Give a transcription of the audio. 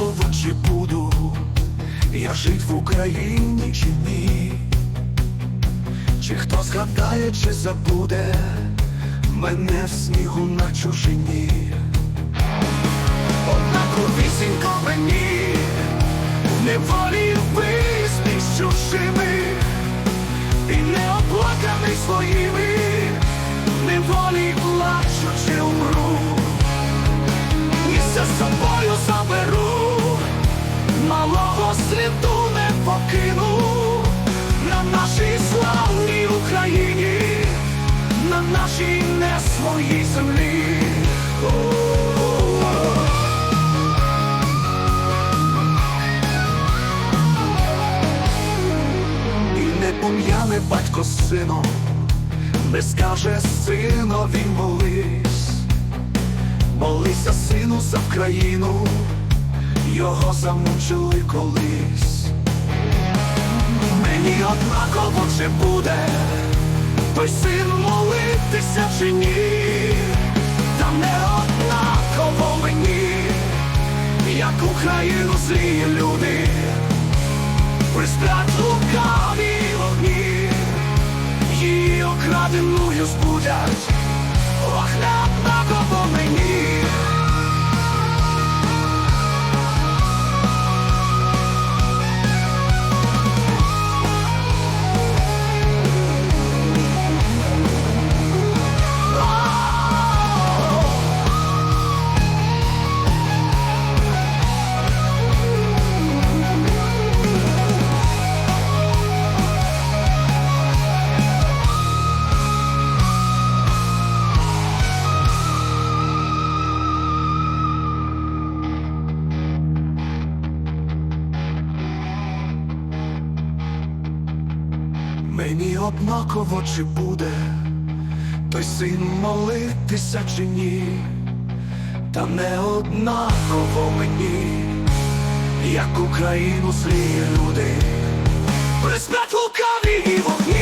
однаково чи буду я жить в Україні чи ні, чи хто згадає, чи забуде мене в снігу на чужині. Однаковісінько мені в неволі виспі з чужими і не оплаканий своїми, в неволі плачучи умру, і за собою заберу, сліду не покину. На нашій славній Україні, на нашій не своїй землі. І не пом'яне батько з не скаже синові молись, молися сину за Вкраїну, його замучили колись. Мені однаково чи буде той син молитися чи ні, та не однаково мені, як Україну злі люди. Пристрать лукаві вогні, її окраденою збудять, Мені однаково чи буде той син молитися чи ні, та не однаково мені, як Україну зріє люди, приспять лукаві і вогні.